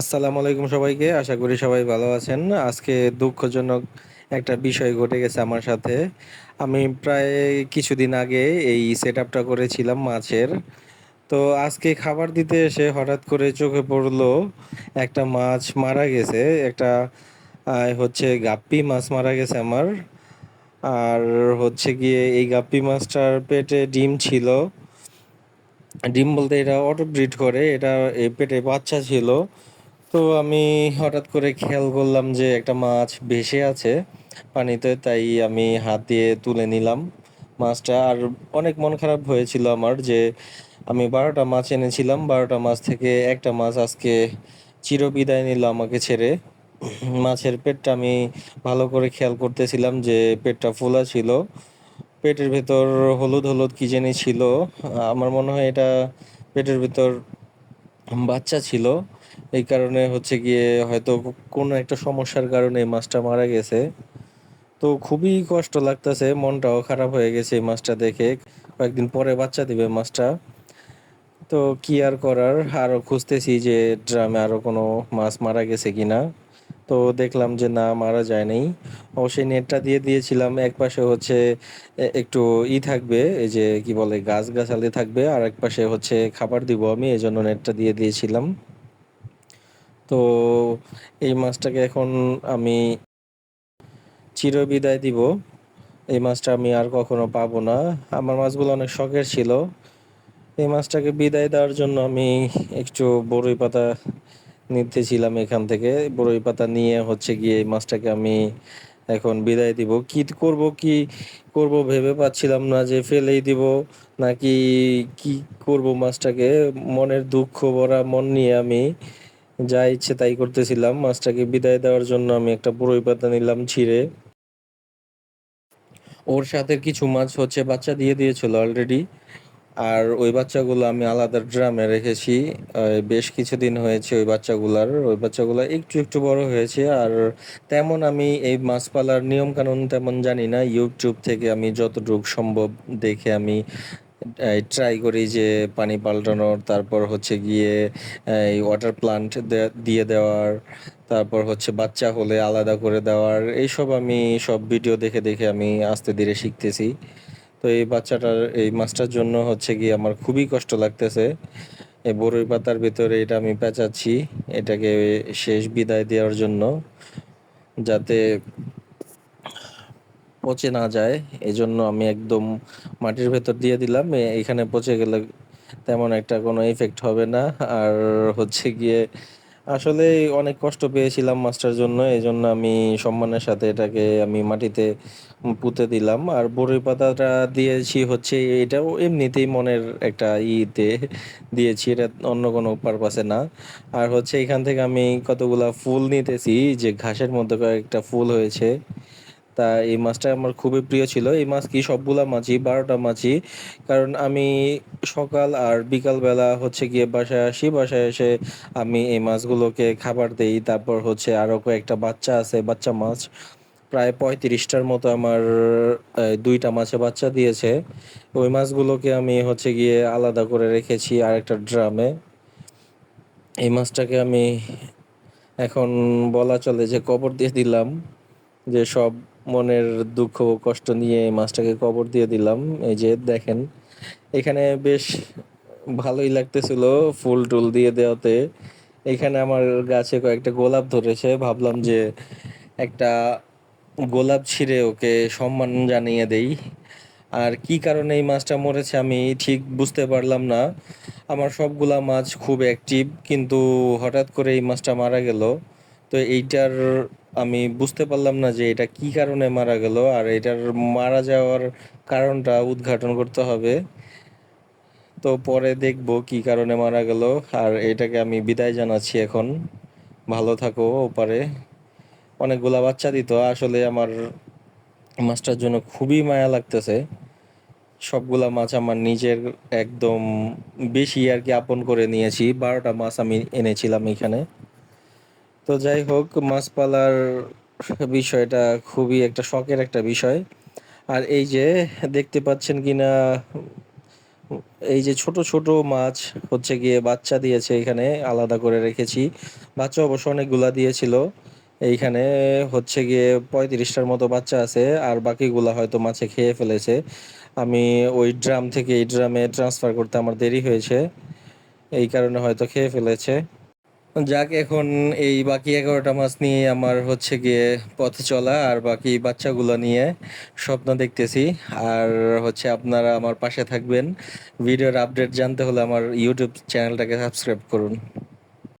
আসসালামু আলাইকুম সবাইকে। আশা করি সবাই ভালো আছেন। আজকে দুঃখজনক একটা বিষয় ঘটে গেছে আমার সাথে। আমি প্রায় কিছুদিন আগে এই সেট আপটা করেছিলাম মাছের। তো আজকে খাবার দিতে এসে হঠাৎ করে চোখে পড়ল, একটা মাছ মারা গেছে। একটা হচ্ছে গাপ্পি মাছ মারা গেছে আমার। আর হচ্ছে গিয়ে এই গাপ্পি মাছটার পেটে ডিম ছিল। ডিম বলতে এটা অটো ব্রিড করে। এটা পেটে বাচ্চা ছিল। তো আমি হঠাৎ করে খেয়াল করলাম যে একটা মাছ ভেসে আছে পানিতে। তাই আমি হাত দিয়ে তুলে নিলাম মাছটা। আর অনেক মন খারাপ হয়েছিল আমার যে আমি বারোটা মাছ এনেছিলাম। বারোটা মাছ থেকে একটা মাছ আজকে চিরবিদায় নিল আমাকে ছেড়ে। মাছের পেটটা আমি ভালো করে খেয়াল করতেছিলাম যে পেটটা ফোলা ছিল। পেটের ভেতর হলুদ, হলুদ কি জানি ছিল। আমার মনে হয় এটা পেটের ভেতর বাচ্চা ছিল। এই কারণে হচ্ছে গিয়ে হয়তো কো কোনো একটা সমস্যার কারণে এই মাছটা মারা গেছে। তো খুবই কষ্ট লাগতেছে। মনটাও খারাপ হয়ে গেছে এই মাছটা দেখে। কয়েকদিন পরে বাচ্চা দিবে মাছটা। তো কি আর করার? আরও খুঁজতেছি যে ড্রামে আরও কোনো মাছ মারা গেছে কিনা। তো দেখলাম যে না, মারা যায় নাই। অবশ্যই নেটটা দিয়ে দিয়েছিলাম। একপাশে হচ্ছে একটু ই থাকবে, এই যে কি বলে গাছ-গাছালি থাকবে। আর এক পাশে হচ্ছে খাবার দিব আমি, এজন্য নেটটা দিয়ে দিয়েছিলাম। তো এই মাছটাকে এখন আমি চিরবিদায় দিব। এই মাছটা আমি আর কখনো পাবো না। আমার মাছগুলো অনেক শখের ছিল। এই মাছটাকে বিদায় দেওয়ার জন্য আমি একটু বড়ই পাতা নিতেছিলাম এখান থেকে। বড়ই পাতা নিয়ে হচ্ছে গিয়ে এই মাছটাকে আমি এখন বিদায় দিব। কি করব, কি করব ভেবে পাচ্ছিলাম না যে ফেলেই দিব নাকি কি করব মাছটাকে। মনের দুঃখ ভরা মন নিয়ে আমি যা ইচ্ছে তাই করতেছিলাম। মাছটাকে বিদায় দেওয়ার জন্য আমি একটা বড়ই পাতা নিলাম ছিঁড়ে। ওর সাথে কিছু মাছ হচ্ছে বাচ্চা দিয়ে দিয়েছিল অলরেডি। আর ওই বাচ্চাগুলো আমি আলাদা ড্রামে রেখেছি। বেশ কিছুদিন হয়েছে ওই বাচ্চাগুলার। ওই বাচ্চাগুলা একটু, একটু বড় হয়েছে। আর তেমন আমি এই মাছ পালার নিয়মকানুন তেমন জানি না। ইউটিউব থেকে আমি যতটুক সম্ভব দেখে আমি ট্রাই করি যে পানি পাল্টানোর, তারপর হচ্ছে গিয়ে এই ওয়াটার প্লান্ট দিয়ে দেওয়ার, তারপর হচ্ছে বাচ্চা হলে আলাদা করে দেওয়ার। এইসব আমি সব ভিডিও দেখে, দেখে আমি আস্তে ধীরে শিখতেছি। তো এই বাচ্চাটার এই মাছটার জন্য হচ্ছে গিয়ে আমার খুবই কষ্ট লাগতেছে। এই বড়ই পাতার ভেতরে এটা আমি পেঁচাচ্ছি। এটাকে শেষ বিদায় দেওয়ার জন্য। যাতে পচে না যায়। এজন্য আমি একদম মাটির ভেতর দিয়ে দিলাম। এখানে পচে গেলে তেমন একটা কোনো এফেক্ট হবে না। আর হচ্ছে গিয়ে আসলে অনেক কষ্ট পেয়েছিলাম মাছটার জন্য। এই জন্য আমি সম্মানের সাথে এটাকে আমি মাটিতে পুঁতে দিলাম। আর বড়ি পাতাটা দিয়েছি হচ্ছে, এটাও এমনিতেই মনের একটা ইতে দিয়েছি। এটা অন্য কোনো পারপাসে না। আর হচ্ছে এখান থেকে আমি কতগুলা ফুল নিতেছি, যে ঘাসের মধ্যে কয়েকটা ফুল হয়েছে। তা এই মাছটা আমার খুবই প্রিয় ছিল। এই মাছ কি সবগুলা মাছই ১২ টা মাছই। কারণ আমি সকাল আর বিকাল বেলা হচ্ছে গিয়ে বাসায় আসি। বাসায় এসে আমি এই মাছগুলোকে খাবার দেই। তারপর হচ্ছে আরও কয়েকটা বাচ্চা আছে, বাচ্চা মাছ। প্রায় পঁয়ত্রিশটার মতো আমার দুইটা মাছে বাচ্চা দিয়েছে। ওই মাছগুলোকে আমি হচ্ছে গিয়ে আলাদা করে রেখেছি আরেকটা ড্রামে। এই মাছটাকে আমি এখন বলা চলে যে কবর দিয়ে দিলাম। যে সব মনের দুঃখ কষ্ট নিয়ে মাছটাকে কবর দিয়ে দিলাম। এই যে দেখেন, এখানে বেশ ভালোই লাগতেছিল ফুল-টুল দিয়ে দেওয়াতে। এখানে আমার গাছে কয়েকটা গোলাপ ধরেছে। ভাবলাম যে একটা গোলাপ ছিঁড়ে ওকে সম্মান জানিয়ে দেই। আর কি কারণে এই মাছটা মরেছে আমি ঠিক বুঝতে পারলাম না। আমার সবগুলা মাছ খুব অ্যাক্টিভ কিন্তু হঠাৎ করে এই মাছটা মারা গেল। তো এইটার আমি বুঝতে পারলাম না যে এটা কি কারণে মারা গেল। আর এটার মারা যাওয়ার কারণটা উদ্ঘাটন করতে হবে। তো পরে দেখব কি কারণে মারা গেল। আর এটাকে আমি বিদায় জানাচ্ছি এখন। ভালো থাকো ওপারে। অনেকগুলা বাচ্চা দিত। আসলে আমার মাছটার জন্য খুবই মায়া লাগতেছে। সবগুলা মাছ আমার নিজের একদম বেশি আর কি আপন করে নিয়েছি। বারোটা মাছ আমি এনেছিলাম এখানে। তো যাই হোক মাছ পালার বিষয়টা খুবই একটা শখের একটা বিষয়। আর এই যে দেখতে পাচ্ছেন কিনা এই যে ছোট, ছোট মাছ হচ্ছে গিয়ে বাচ্চা দিয়েছে এখানে আলাদা করে রেখেছি। বাচ্চা অবশ্য অনেকগুলা দিয়েছিল। এইখানে হচ্ছে গিয়ে পঁয়ত্রিশটার মতো বাচ্চা আছে। আর বাকিগুলা হয়তো মাছে খেয়ে ফেলেছে। আমি ওই ড্রাম থেকে এই ড্রামে ট্রান্সফার করতে আমার দেরি হয়েছে। এই কারণে হয়তো খেয়ে ফেলেছে। যাক, এখন এই বাকি ১১ টা মাছ নিয়ে আমার হচ্ছে গিয়ে পথে চলা আর বাকি বাচ্চাগুলো নিয়ে স্বপ্ন দেখতেছি। আর হচ্ছে আপনারা আমার পাশে থাকবেন। ভিডিওর আপডেট জানতে হলে আমার ইউটিউব চ্যানেলটাকে সাবস্ক্রাইব করুন।